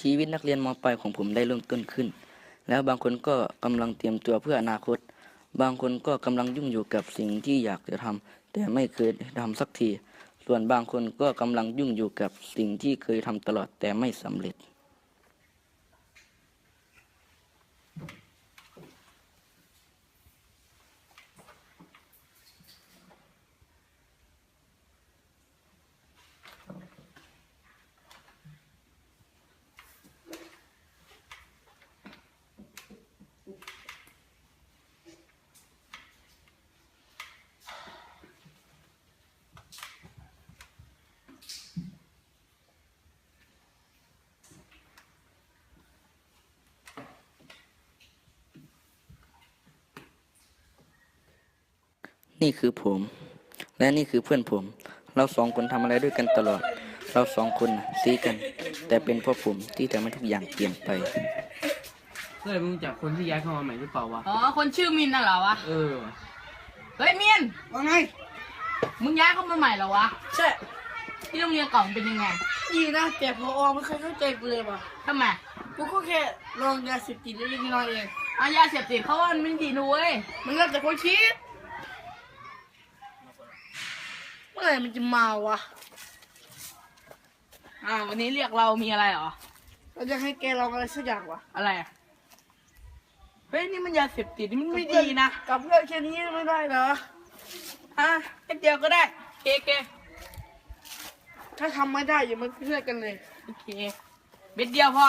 ชีวิตนักเรียนมปลายของผมได้เริ่มต้นขึ้น แล้วบางคนก็กำลังเตรียมตัวเพื่ออนาคต บางคนก็กำลังยุ่งอยู่กับสิ่งที่อยากจะทำแต่ไม่เคยทำสักที ส่วนบางคนก็กำลังยุ่งอยู่กับสิ่งที่เคยทำตลอดแต่ไม่สำเร็จ นี่คือผม และนี่คือเพื่อนผม เราสองคนทำอะไรด้วยกันตลอด เราสองคนน่ะซีกัน แต่เป็นเพราะผมที่ทำให้ทุกอย่างเปลี่ยนไปเฮ้ยมึงรู้จากคนที่ย้ายเข้ามาใหม่หรือเปล่าวะ อ๋อ คนชื่อมินน่ะเหรอวะ เออ เฮ้ยมิน ว่าไงมึงย้ายเข้ามาใหม่เหรอวะ ใช่ที่โรงเรียนเก่ามันเป็นยังไงดีนะแต่พอไม่เคยเข้าใจกูเลยว่ะทำไมกูก็แค่ลองยาเสพติดเล็กๆน้อยๆเองอายาเสพติดเขาว่ามันไม่ดีนะเว้ยมันแล้วแต่คนคิดเมื่อไหร่มันจะมาวะอ่าวันนี้เรียกเรามีอะไรเหรอ เราจะให้แกลองอะไรสักอย่างวะอะไรอะเฮ้ยนี่มันยาเสพติดนี่มันไม่ดีนะกับเพื่อนแค่นี้ไม่ได้เหรออะแค่เดียวก็ได้โอเคโอเคถ้าทำไม่ได้อย่ามาเพื่อนกันเลยโอเคเบ็ดเดียวพอ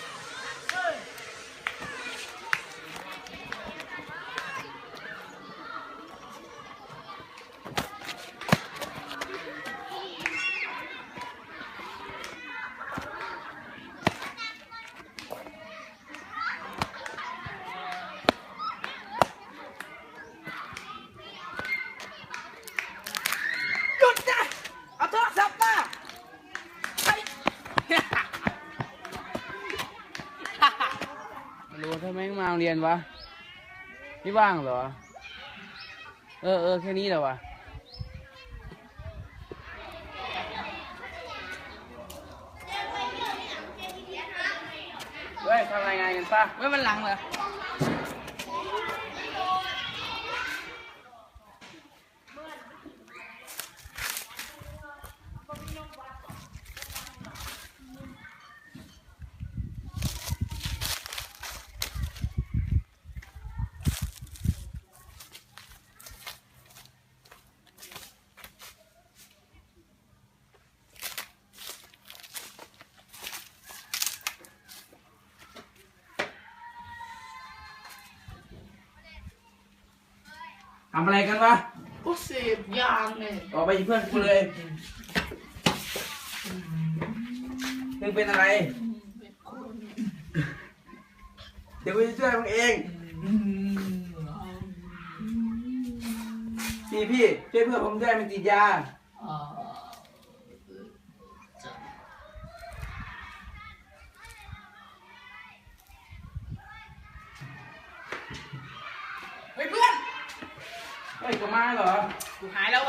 หยุดนะเอาโทรศัพท์มา ไม่รู้ทำไมมึงมาโรง เรียนวะไม่ว่างเหรอ เออเออแค่นี้แหละวะเฮ้ยทำรายงานกันป่ะเว้ยมันหลังเหรอ ทำอะไรกันวะกูเสพยางเนี่ยออกไปเพื่อนกูเลยมึงเป็นอะไร เดี๋ยวกูจะช่วยมึงเอง พี่พี่ช่วยเพื่อนผมด้วยมันติดยา เฮ้ยเพื่อน เฮ้ยกูมาเหรอกูหายแล้